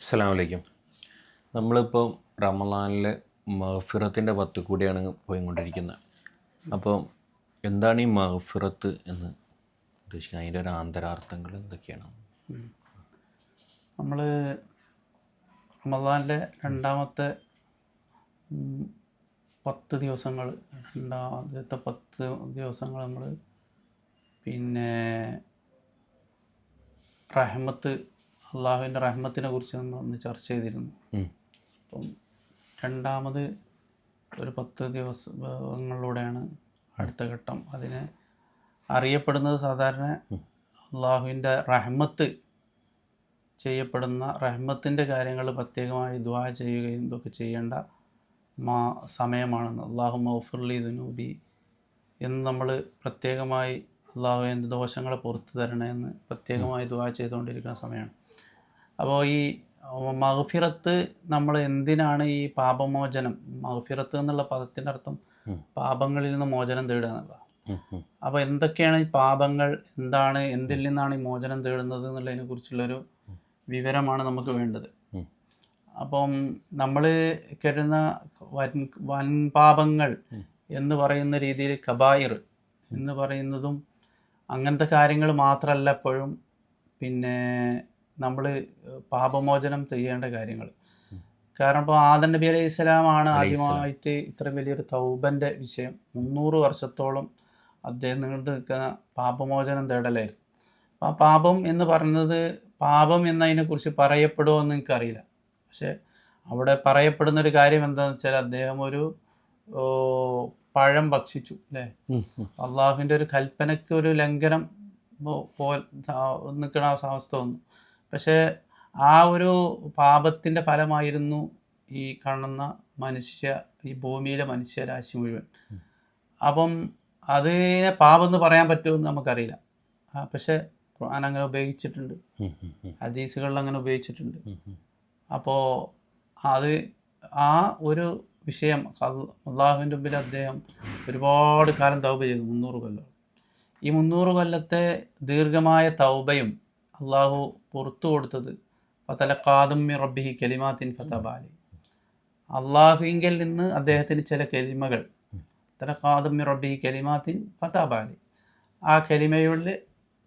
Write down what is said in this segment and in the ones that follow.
അസ്സാം വലൈക്കും നമ്മളിപ്പോൾ റമലാനിൽ മഹഫിറത്തിന്റെ പത്ത് കൂടിയാണ് പോയിക്കൊണ്ടിരിക്കുന്നത്. അപ്പോൾ എന്താണ് ഈ മഹഫിറത്ത് എന്ന് ഉദ്ദേശിക്കുന്നത്? അതിന്റെ ഒരു ആന്തരാർത്ഥങ്ങൾ എന്തൊക്കെയാണ്? നമ്മൾ റമദാനിലെ രണ്ടാമത്തെ പത്ത് ദിവസങ്ങൾ രണ്ടാമത്തെ പത്ത് ദിവസങ്ങൾ നമ്മൾ പിന്നെ റഹ്മത്ത് അള്ളാഹുവിന്റെ റഹ്മത്തിനെ കുറിച്ച് നമ്മൾ ഒന്ന് ചർച്ച ചെയ്തിരുന്നു. അപ്പം രണ്ടാമത് ഒരു പത്ത് ദിവസങ്ങളിലൂടെയാണ് അടുത്ത ഘട്ടം. അതിന് അറിയപ്പെടുന്നത് സാധാരണ അള്ളാഹുവിന്റെ റഹ്മത്ത് ചെയ്യപ്പെടുന്ന റഹ്മത്തിന്റെ കാര്യങ്ങൾ പ്രത്യേകമായി ദ്വാ ചെയ്യുകയും ഇതൊക്കെ ചെയ്യേണ്ട മാ സമയമാണെന്ന്. അള്ളാഹു മൗഫുർലി ദുനൂബി എന്ന് നമ്മൾ പ്രത്യേകമായി അള്ളാഹു എന്റെ ദോഷങ്ങളെ പുറത്തു തരണമെന്ന് പ്രത്യേകമായി ദ്വാ ചെയ്തുകൊണ്ടിരിക്കുന്ന സമയമാണ്. അപ്പോൾ ഈ മഹഫിറത്ത് നമ്മൾ എന്തിനാണ് ഈ പാപമോചനം? മഹഫിറത്ത് എന്നുള്ള പദത്തിന്റെ അർത്ഥം പാപങ്ങളിൽ നിന്ന് മോചനം തേടുക എന്നുള്ളതാണ്. അപ്പോൾ എന്തൊക്കെയാണ് ഈ പാപങ്ങൾ? എന്താണ് എന്തിൽ നിന്നാണ് ഈ മോചനം തേടുന്നത് എന്നുള്ളതിനെ കുറിച്ചുള്ളൊരു വിവരമാണ് നമുക്ക് വേണ്ടത്. അപ്പം നമ്മൾ കരുതുന്ന വൻ വൻ പാപങ്ങൾ എന്ന് പറയുന്ന രീതിയിൽ കബായിർ എന്ന് പറയുന്നതും അങ്ങനത്തെ കാര്യങ്ങൾ മാത്രമല്ല എപ്പോഴും പിന്നെ നമ്മൾ പാപമോചനം ചെയ്യേണ്ട കാര്യങ്ങൾ. കാരണം ഇപ്പോൾ ആദൻ നബി അലൈഹി ഇസ്ലാമാണ് ആദ്യമായിട്ട് ഇത്ര വലിയൊരു തൗബന്റെ വിഷയം. മുന്നൂറ് വർഷത്തോളം അദ്ദേഹം നീണ്ടു നിൽക്കുന്ന പാപമോചനം തേടലായിരുന്നു. അപ്പോൾ ആ പാപം എന്ന് പറയുന്നത് പാപം എന്നതിനെക്കുറിച്ച് പറയപ്പെടുമോ എന്ന് എനിക്കറിയില്ല. പക്ഷേ അവിടെ പറയപ്പെടുന്ന ഒരു കാര്യം എന്താണെന്ന് വെച്ചാൽ അദ്ദേഹം ഒരു പഴം ഭക്ഷിച്ചു. അല്ലേ. അള്ളാഹുവിന്റെ ഒരു കൽപ്പനയ്ക്ക് ഒരു ലംഘനം നിൽക്കുന്ന അവസ്ഥ വന്നു. പക്ഷേ ആ ഒരു പാപത്തിന്റെ ഫലമായിരുന്നു ഈ കാണുന്ന മനുഷ്യ ഈ ഭൂമിയിലെ മനുഷ്യരാശി മുഴുവൻ. അപ്പം അതിനെ പാപം എന്ന് പറയാൻ പറ്റുമെന്ന് നമുക്കറിയില്ല. പക്ഷെ ഖുർആൻ അങ്ങനെ ഉപയോഗിച്ചിട്ടുണ്ട്. ഹദീസുകളിൽ അങ്ങനെ ഉപയോഗിച്ചിട്ടുണ്ട്. അപ്പോൾ അത് ആ ഒരു വിഷയം അള്ളാഹുവിന്റെ മുമ്പിൽ അദ്ദേഹം ഒരുപാട് കാലം തൗബ ചെയ്തു മുന്നൂറ് കൊല്ലം. ഈ മുന്നൂറ് കൊല്ലത്തെ ദീർഘമായ തൗബയും അള്ളാഹു പുറത്തു കൊടുത്തത് ഫതലക്കാദുമ്മി റബ്ബിഹി കലിമാത്തിൻ ഫതബാലി. അള്ളാഹുവിങ്കിൽ നിന്ന് അദ്ദേഹത്തിന് ചില കലിമകൾ തലക്കാദുമ്മി റബ്ബിഹി കലിമാത്തിൻ ഫതബാലി. ആ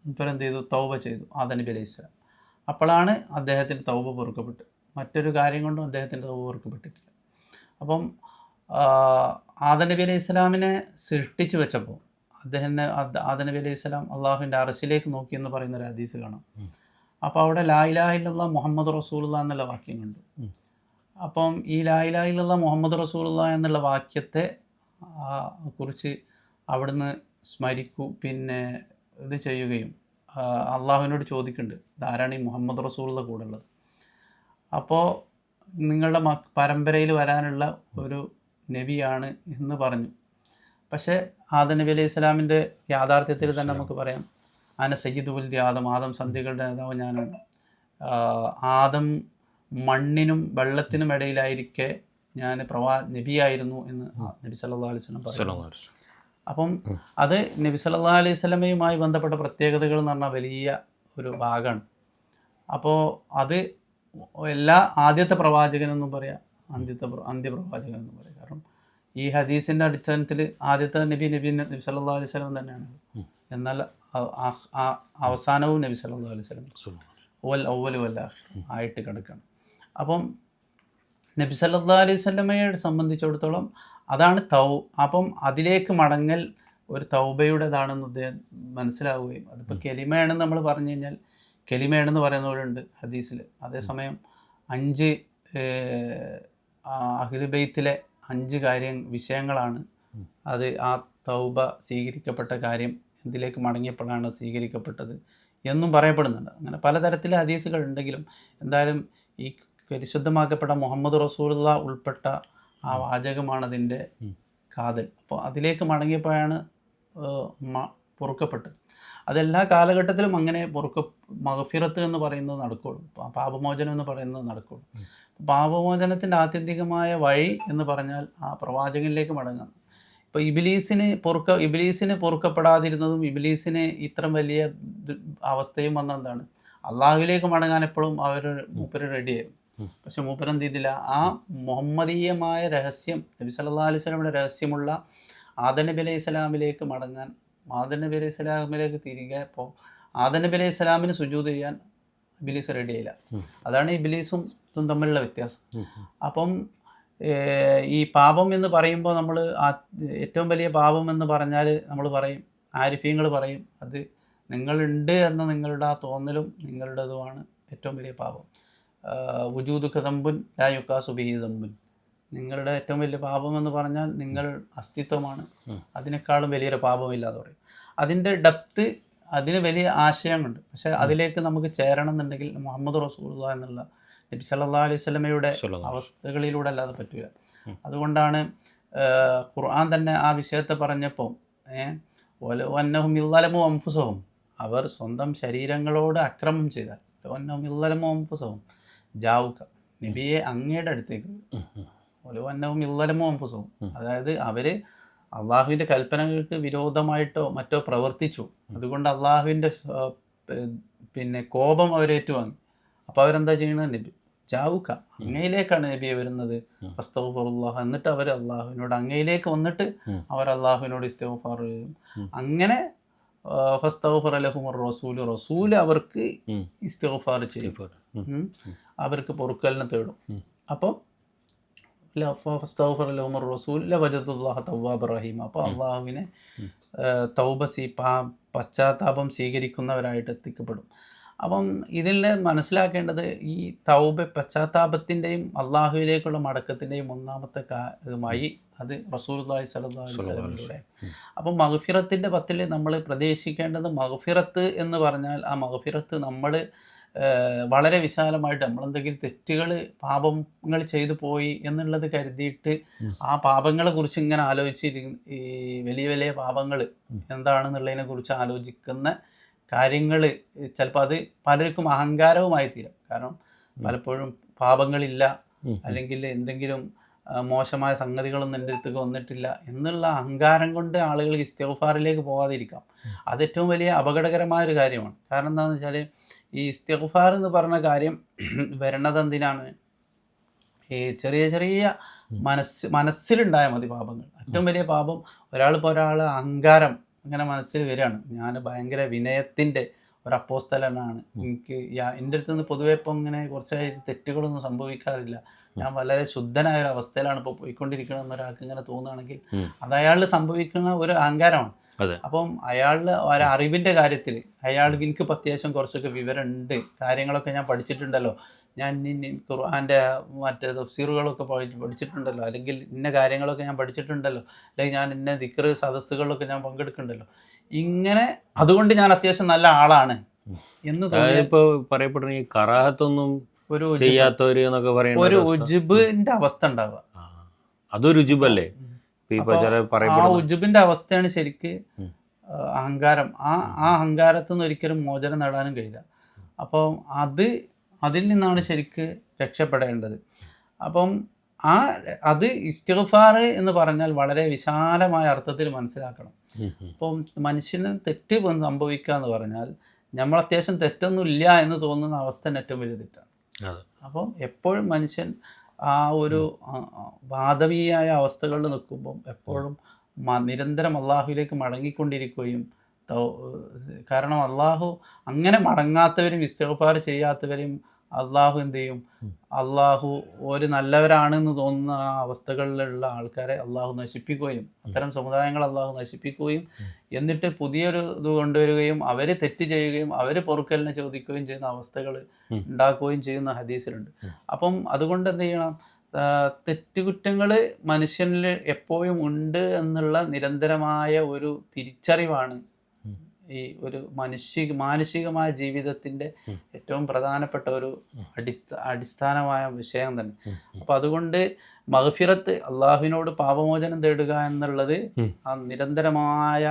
ഇപ്പം എന്ത് ചെയ്തു തൗബ ചെയ്തു ആദനബി അലൈഹി സ്വലാം. അപ്പോഴാണ് അദ്ദേഹത്തിന് തൗബ പൊറുക്കപ്പെട്ടത്. മറ്റൊരു കാര്യം കൊണ്ടും അദ്ദേഹത്തിന്റെ തൗബ പൊറുക്കപ്പെട്ടിട്ടില്ല. അപ്പം ആദനബി അലൈഹി സ്വലാമിനെ സൃഷ്ടിച്ചു വെച്ചപ്പോൾ അദ്ദേഹത്തിന് ആദന നബി അലൈഹി സ്വലാം അള്ളാഹുവിന്റെ അറസിലേക്ക് നോക്കി എന്ന് പറയുന്ന ഒരു ഹദീസ് കാണാം. അപ്പോൾ അവിടെ ലായിലാഹില്ല മുഹമ്മദ് റസൂലുള്ള എന്നുള്ള വാക്യമുണ്ട് അപ്പം ഈ ലായിലാഹില്ല മുഹമ്മദ് റസൂലുള്ള എന്നുള്ള വാക്യത്തെ കുറിച്ച് അവിടുന്ന് സ്മരിക്കൂ പിന്നെ ഇത് ചെയ്യുകയും അള്ളാഹുവിനോട് ചോദിക്കുന്നുണ്ട്. ഇതാരാണ് ഈ മുഹമ്മദ് റസൂലുള്ള കൂടെ ഉള്ളത്? അപ്പോൾ നിങ്ങളുടെ മ പരമ്പരയിൽ വരാനുള്ള ഒരു നബിയാണ് എന്ന് പറഞ്ഞു. പക്ഷേ ആദം നബി അലൈഹി ഇസ്ലാമിന്റെ യാഥാർത്ഥ്യത്തിൽ തന്നെ നമുക്ക് പറയാം. ആന സയ്യിദ് ഉൽദി ആദം ആദം സന്ധികളുടെ നേതാവ് ഞാനാണ് ആദം മണ്ണിനും വെള്ളത്തിനും ഇടയിലായിരിക്കെ ഞാൻ പ്രവാ നബിയായിരുന്നു എന്ന് നബി സല്ലാ അലൈഹി സ്വലം പറഞ്ഞു അപ്പം അത് നബി സല്ലാ അലൈഹി സ്വലമയുമായി ബന്ധപ്പെട്ട പ്രത്യേകതകൾ എന്ന് പറഞ്ഞാൽ വലിയ ഒരു ഭാഗമാണ്. അപ്പോൾ അത് എല്ലാ ആദ്യത്തെ പ്രവാചകനെന്നും പറയാം അന്ത്യത്തെ പ്ര- അന്ത്യപ്രവാചകൻ എന്നും പറയാം. കാരണം ഈ ഹദീസിന്റെ അടിസ്ഥാനത്തിൽ ആദ്യത്തെ നബി നബി നബി സല്ലല്ലാഹു അലൈഹി സ്വലം തന്നെയാണ്. എന്നാൽ അവസാനവും നബി സല്ലല്ലാഹു അലൈഹി സ്വലം. ഓൽ ഔവൽ വല്ല ആയിട്ട് കിടക്കണം. അപ്പം നബി സല്ലാ അലൈഹി സ്വലമയെ സംബന്ധിച്ചിടത്തോളം അതാണ് തൗ അപ്പം അതിലേക്ക് മടങ്ങൽ ഒരു തൗബയുടേതാണെന്ന് അദ്ദേഹം മനസ്സിലാവുകയും അതിപ്പോൾ കെലിമയാണെന്ന് നമ്മൾ പറഞ്ഞു കഴിഞ്ഞാൽ കെലിമയാണെന്ന് പറയുന്നവരുണ്ട് ഹദീസിൽ അതേസമയം അഞ്ച് അഖിലുബൈത്തിലെ അഞ്ച് കാര്യം വിഷയങ്ങളാണ്. അത് ആ തൗബ സ്വീകരിക്കപ്പെട്ട കാര്യം എന്തിലേക്ക് മടങ്ങിയപ്പോഴാണ് സ്വീകരിക്കപ്പെട്ടത് എന്നും പറയപ്പെടുന്നുണ്ട്. അങ്ങനെ പലതരത്തിലെ ഹദീസുകൾ ഉണ്ടെങ്കിലും എന്തായാലും ഈ പരിശുദ്ധമാക്കപ്പെട്ട മുഹമ്മദ് റസൂലുള്ള ഉൾപ്പെട്ട ആ വാചകമാണ് അതിന്റെ. കാതൽ. അപ്പോൾ അതിലേക്ക് മടങ്ങിയപ്പോഴാണ് പൊറുക്കപ്പെട്ടത്. അതെല്ലാ കാലഘട്ടത്തിലും അങ്ങനെ പൊറുക്ക മഹഫിറത്ത് എന്ന് പറയുന്നത് നടക്കുള്ളൂ പാപമോചനം എന്ന് പറയുന്നത് നടക്കുള്ളൂ പാപമോചനത്തിന്റെ ആത്യന്തികമായ വഴി എന്ന് പറഞ്ഞാൽ ആ പ്രവാചകനിലേക്ക് മടങ്ങാം. ഇപ്പോൾ ഇബിലീസിന് പൊറുക്ക ഇബിലീസിന് പൊറുക്കപ്പെടാതിരുന്നതും ഇബിലീസിന് ഇത്ര വലിയ അവസ്ഥയും വന്ന എന്താണ് അള്ളാഹുവിലേക്ക് മടങ്ങാൻ എപ്പോഴും അവർ മൂപ്പര് റെഡിയായിരുന്നു. പക്ഷെ മൂപ്പര് എന്ത് ചെയ്തില്ല? ആ മുഹമ്മദീയമായ രഹസ്യം നബി സല്ലല്ലാഹു അലൈഹി സ്വലമിയുടെ രഹസ്യമുള്ള ആദൻ നബി അലൈഹി സ്വലാമിലേക്ക് മടങ്ങാൻ ആദൻ നബി അലൈഹി സ്വലാമിലേക്ക് തിരികെ അപ്പോൾ ആദൻ നബി അലൈഹി സ്വലാമിന് സുജൂത് ചെയ്യാൻ ഇബിലീസ് റെഡിയായില്ല. അതാണ് ഇബിലീസും ഇതും തമ്മിലുള്ള വ്യത്യാസം. അപ്പം ഈ പാപം എന്ന് പറയുമ്പോൾ നമ്മൾ ഏറ്റവും വലിയ പാപം എന്ന് പറഞ്ഞാൽ നമ്മൾ പറയും ആരിഫീങ്ങൾ പറയും അത് നിങ്ങളുണ്ട് എന്ന നിങ്ങളുടെ ആ തോന്നലും നിങ്ങളുടേതുമാണ് ഏറ്റവും വലിയ പാപം. വുജൂദ് കദമ്പുൻ ലായുക്കാ സുബീഹി ദമ്പുൻ നിങ്ങളുടെ ഏറ്റവും വലിയ പാപം എന്ന് പറഞ്ഞാൽ നിങ്ങൾ അസ്തിത്വമാണ്. അതിനേക്കാളും വലിയൊരു പാപമില്ലാതെ പറയും. അതിന്റെ ഡെപ്ത് അതിന് വലിയ ആശയമുണ്ട് പക്ഷേ അതിലേക്ക് നമുക്ക് ചേരണം എന്നുണ്ടെങ്കിൽ മുഹമ്മദ് റസൂൽ എന്നുള്ള നബി സല്ലാ അലൈഹി സ്വലമയുടെ അവസ്ഥകളിലൂടെ അല്ലാതെ പറ്റുക അതുകൊണ്ടാണ് ഖുർആൻ തന്നെ ആ വിഷയത്തെ പറഞ്ഞപ്പോൾ വന്നഹും ഇല്ലലമു അംഫുസവും അവർ സ്വന്തം ശരീരങ്ങളോട് അക്രമം ചെയ്താൽ വന്നഹും ഇല്ലലമു അംഫുസവും ജാവുക നബിയെ അങ്ങയുടെ അടുത്തേക്ക് വന്നഹും ഇല്ലലമു അംഫുസവും അതായത് അവർ അള്ളാഹുവിന്റെ കൽപ്പനകൾക്ക് വിരോധമായിട്ടോ മറ്റോ പ്രവർത്തിച്ചു. അതുകൊണ്ട് അള്ളാഹുവിന്റെ പിന്നെ കോപം അവരേറ്റുവാങ്ങി. അപ്പോൾ അവരെന്താ ചെയ്യണത് നബി ജാവുക അങ്ങയിലേക്കാണ് നബിയെ വരുന്നത്. ഉം. എന്നിട്ട് അവർ അള്ളാഹുവിനോട് അങ്ങയിലേക്ക് വന്നിട്ട്. അവർ അള്ളാഹുവിനോട് ഇസ്തഫാർ അങ്ങനെ റസൂൽ റസൂൽ അവർക്ക് ഇസ്തഫാർ ചെയ്യും. അവർക്ക് പൊറുക്കലിനെ തേടും. അപ്പം ഫസ്തഗ്ഫർ ലഹും റസൂൽ തവ്വാബ് റഹീം. അപ്പോൾ അള്ളാഹുവിനെ തൗബ സി പശ്ചാത്താപം സ്വീകരിക്കുന്നവരായിട്ട് എത്തിക്കപ്പെടും. അപ്പം ഇതിൽ മനസ്സിലാക്കേണ്ടത് ഈ തൗബ പശ്ചാത്താപത്തിന്റെയും അള്ളാഹുവിലേക്കുള്ള മടക്കത്തിന്റെയും ഒന്നാമത്തെ കാ- വഴി അത് അലൈഹി വസല്ലമയിലൂടെ അപ്പം മഹഫിറത്തിന്റെ പത്തിൽ നമ്മൾ പ്രതീക്ഷിക്കേണ്ടത് മഹഫിറത്ത് എന്ന് പറഞ്ഞാൽ ആ മഹഫിറത്ത് നമ്മൾ വളരെ വിശാലമായിട്ട് നമ്മളെന്തെങ്കിലും തെറ്റുകൾ പാപങ്ങൾ ചെയ്തു പോയി എന്നുള്ളത് കരുതിയിട്ട് ആ പാപങ്ങളെ കുറിച്ച് ഇങ്ങനെ ആലോചിച്ചിരിക്കുന്ന ഈ വലിയ വലിയ പാപങ്ങൾ എന്താണെന്നുള്ളതിനെ കുറിച്ച് ആലോചിക്കുന്ന കാര്യങ്ങൾ ചിലപ്പോൾ അത് പലർക്കും അഹങ്കാരവുമായി തീരും കാരണം പലപ്പോഴും പാപങ്ങളില്ല. അല്ലെങ്കിൽ എന്തെങ്കിലും മോശമായ സംഗതികളൊന്നും എന്റെ അടുത്തേക്ക് വന്നിട്ടില്ല എന്നുള്ള അഹങ്കാരം കൊണ്ട് ആളുകൾ ഇസ്തിഗ്ഫാറിലേക്ക് പോകാതിരിക്കാം അത് ഏറ്റവും വലിയ അപകടകരമായ ഒരു കാര്യമാണ്. കാരണം എന്താണെന്ന് വെച്ചാൽ ഈ ഇസ്തിഗ്ഫാർ എന്ന് പറഞ്ഞ കാര്യം വരണത് എന്തിനാണ്? ഈ ചെറിയ ചെറിയ മനസ്സ് മനസ്സിലുണ്ടായാൽ മതി പാപങ്ങൾ. ഏറ്റവും വലിയ പാപം ഒരാളിപ്പോൾ ഒരാൾ അഹങ്കാരം ഇങ്ങനെ മനസ്സിൽ വരികയാണ്. ഞാൻ ഭയങ്കര വിനയത്തിന്റെ ഒരു അപ്പോസ്തലനാണ്. എനിക്ക് എന്റെ അടുത്ത് നിന്ന് പൊതുവെ ഇപ്പം ഇങ്ങനെ കുറച്ചായിട്ട് തെറ്റുകളൊന്നും സംഭവിക്കാറില്ല. ഞാൻ വളരെ ശുദ്ധനായ ഒരു അവസ്ഥയിലാണ് ഇപ്പോൾ പോയിക്കൊണ്ടിരിക്കണമെന്ന് ഒരാൾക്ക് ഇങ്ങനെ തോന്നുകയാണെങ്കിൽ. അത് അയാളിൽ സംഭവിക്കുന്ന ഒരു അഹങ്കാരമാണ്. അപ്പം അയാളുടെ ഒരറിവിന്റെ കാര്യത്തിൽ അയാൾ എനിക്ക് അത്യാവശ്യം കുറച്ചൊക്കെ വിവരമുണ്ട് കാര്യങ്ങളൊക്കെ ഞാൻ പഠിച്ചിട്ടുണ്ടല്ലോ. ഞാൻ ഖുർആന്റെ ഖുർആന്റെ മറ്റേ തഫ്സീറുകളൊക്കെ പഠിച്ചിട്ടുണ്ടല്ലോ. അല്ലെങ്കിൽ ഇന്ന കാര്യങ്ങളൊക്കെ ഞാൻ പഠിച്ചിട്ടുണ്ടല്ലോ. അല്ലെങ്കിൽ ഞാൻ ഇന്ന ദിക്കർ സദസ്സുകളിലൊക്കെ ഞാൻ പങ്കെടുക്കുന്നുണ്ടല്ലോ. ഇങ്ങനെ അതുകൊണ്ട് ഞാൻ അത്യാവശ്യം നല്ല ആളാണ് എന്ന് പറയപ്പെടുന്ന ഈ കറാഹത്തൊന്നും ഒരു ഉജ്ബ്- ചെയ്യാത്തവര് എന്നൊക്കെ പറയുന്ന ഒരു ഉജിബിന്റെ അവസ്ഥ. ഉണ്ടാവുക. അതൊരു രുചിബല്ലേ ആ ഉജുബിന്റെ അവസ്ഥയാണ് ശരിക്ക് അഹങ്കാരം. ആ ആ അഹങ്കാരത്തിൽ നിന്ന് ഒരിക്കലും മോചനം നേടാനും കഴിയില്ല. അപ്പം അത് അതിൽ നിന്നാണ് ശരിക്ക് രക്ഷപ്പെടേണ്ടത്. അപ്പം ആ അത് ഇസ്തിഗ്ഫാർ എന്ന് പറഞ്ഞാൽ വളരെ വിശാലമായ അർത്ഥത്തിൽ മനസ്സിലാക്കണം. അപ്പം മനുഷ്യന് തെറ്റ് സംഭവിക്കുക എന്ന് പറഞ്ഞാൽ നമ്മൾ അത്യാവശ്യം തെറ്റൊന്നും ഇല്ല എന്ന് തോന്നുന്ന അവസ്ഥ തന്നെ ഏറ്റവും വലിയ തെറ്റാണ്. അപ്പം എപ്പോഴും മനുഷ്യൻ ആ ഒരു വാദവീയായ അവസ്ഥകളിൽ നിൽക്കുമ്പം എപ്പോഴും നിരന്തരം അള്ളാഹുവിലേക്ക് മടങ്ങിക്കൊണ്ടിരിക്കുകയും കാരണം അള്ളാഹു അങ്ങനെ മടങ്ങാത്തവരും ഇസ്തഫാർ ചെയ്യാത്തവരും അള്ളാഹു എന്ത് ചെയ്യും? അള്ളാഹു ഒരു നല്ലവരാണെന്ന് തോന്നുന്ന ആ അവസ്ഥകളിലുള്ള ആൾക്കാരെ അള്ളാഹു നശിപ്പിക്കുകയും അത്തരം സമുദായങ്ങൾ അള്ളാഹു നശിപ്പിക്കുകയും എന്നിട്ട് പുതിയൊരു ഇത് കൊണ്ടുവരികയും അവർ തെറ്റ് ചെയ്യുകയും അവർ പൊറുക്കലിനെ ചോദിക്കുകയും ചെയ്യുന്ന അവസ്ഥകൾ ഉണ്ടാക്കുകയും ചെയ്യുന്ന ഹദീസിലുണ്ട്. അപ്പം അതുകൊണ്ട് എന്ത് ചെയ്യണം? തെറ്റുകുറ്റങ്ങൾ മനുഷ്യനിൽ എപ്പോഴും ഉണ്ട് എന്നുള്ള നിരന്തരമായ ഒരു തിരിച്ചറിവാണ്. ഈ ഒരു മനുഷ്യ മാനുഷികമായ ജീവിതത്തിന്റെ ഏറ്റവും പ്രധാനപ്പെട്ട ഒരു അടിസ്ഥ അടിസ്ഥാനമായ വിഷയം തന്നെ. അപ്പം അതുകൊണ്ട് മഹഫിറത്ത് അള്ളാഹുവിനോട് പാപമോചനം തേടുക എന്നുള്ളത് ആ നിരന്തരമായ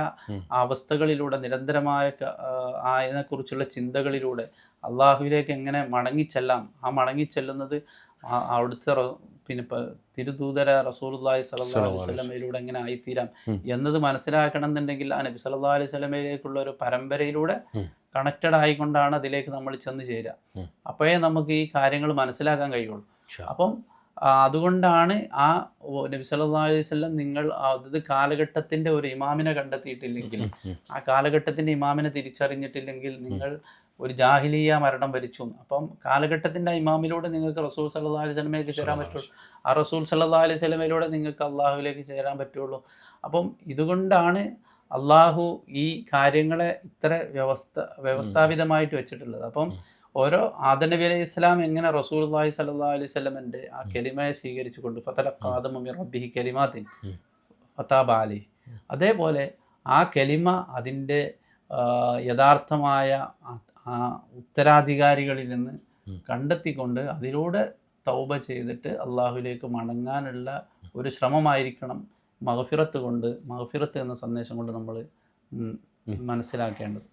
അവസ്ഥകളിലൂടെ നിരന്തരമായ അതിനെ കുറിച്ചുള്ള അതിനെക്കുറിച്ചുള്ള ചിന്തകളിലൂടെ അള്ളാഹുവിലേക്ക് എങ്ങനെ മടങ്ങിച്ചെല്ലാം ആ മടങ്ങിച്ചെല്ലുന്നത് അവിടുത്തെ പിന്നെ തിരുദൂതര റസൂലുള്ളാഹി സലഹ് അലൈഹി വസല്ലമയിലൂടെ എങ്ങനെ ആയിത്തീരാം. എന്നത് മനസ്സിലാക്കണം എന്നുണ്ടെങ്കിൽ ആ നബി സല്ലല്ലാഹു അലൈഹി സ്വലമയിലേക്കുള്ള ഒരു പരമ്പരയിലൂടെ. കണക്റ്റഡ് ആയിക്കൊണ്ടാണ് അതിലേക്ക് നമ്മൾ ചെന്ന് ചേരുക. അപ്പോഴേ നമുക്ക് ഈ കാര്യങ്ങൾ മനസ്സിലാക്കാൻ കഴിയുള്ളൂ. അപ്പം അതുകൊണ്ടാണ് ആ നബി സല്ലല്ലാഹു അലൈഹി വസല്ലം നിങ്ങൾ അതത് കാലഘട്ടത്തിന്റെ ഒരു ഇമാമിനെ കണ്ടെത്തിയിട്ടില്ലെങ്കിൽ. ആ കാലഘട്ടത്തിന്റെ ഇമാമിനെ തിരിച്ചറിഞ്ഞിട്ടില്ലെങ്കിൽ നിങ്ങൾ ഒരു ജാഹിലിയ മരണം വരിച്ചു. അപ്പം കാലഘട്ടത്തിന്റെ ഇമാമിലൂടെ നിങ്ങൾക്ക് റസൂൽ സല്ലാ അലൈഹി സ്വലമയിലേക്ക് ചേരാൻ പറ്റുള്ളൂ. ആ റസൂൽ സല്ലാ അലൈഹി സ്വലമയിലൂടെ നിങ്ങൾക്ക് അള്ളാഹുലേക്ക് ചേരാൻ പറ്റുള്ളൂ. അപ്പം ഇതുകൊണ്ടാണ് അള്ളാഹു ഈ കാര്യങ്ങളെ ഇത്ര വ്യവസ്ഥ വ്യവസ്ഥാപിതമായിട്ട് വെച്ചിട്ടുള്ളത്. അപ്പം ഓരോ ആദനബി അലൈഹി ഇസ്ലാം എങ്ങനെ റസൂൽ അള്ളാഹി സല്ലാ അലൈഹി സ്വലമന്റെ ആ കെലിമയെ സ്വീകരിച്ചുകൊണ്ട് ഫതലക്കാദമി റബ്ബിഹി കെലിമാത്തിൻ. ഫതാബ അലി അതേപോലെ ആ കെലിമ അതിന്റെ യഥാർത്ഥമായ ആ- ഉത്തരാധികാരികളിൽ നിന്ന്. കണ്ടെത്തിക്കൊണ്ട് അതിലൂടെ തൗബ ചെയ്തിട്ട് അള്ളാഹുലേക്ക് മടങ്ങാനുള്ള ഒരു ശ്രമമായിരിക്കണം മഹഫിറത്ത് കൊണ്ട് മഹഫിറത്ത് എന്ന സന്ദേശം കൊണ്ട് നമ്മൾ മനസ്സിലാക്കേണ്ടത്.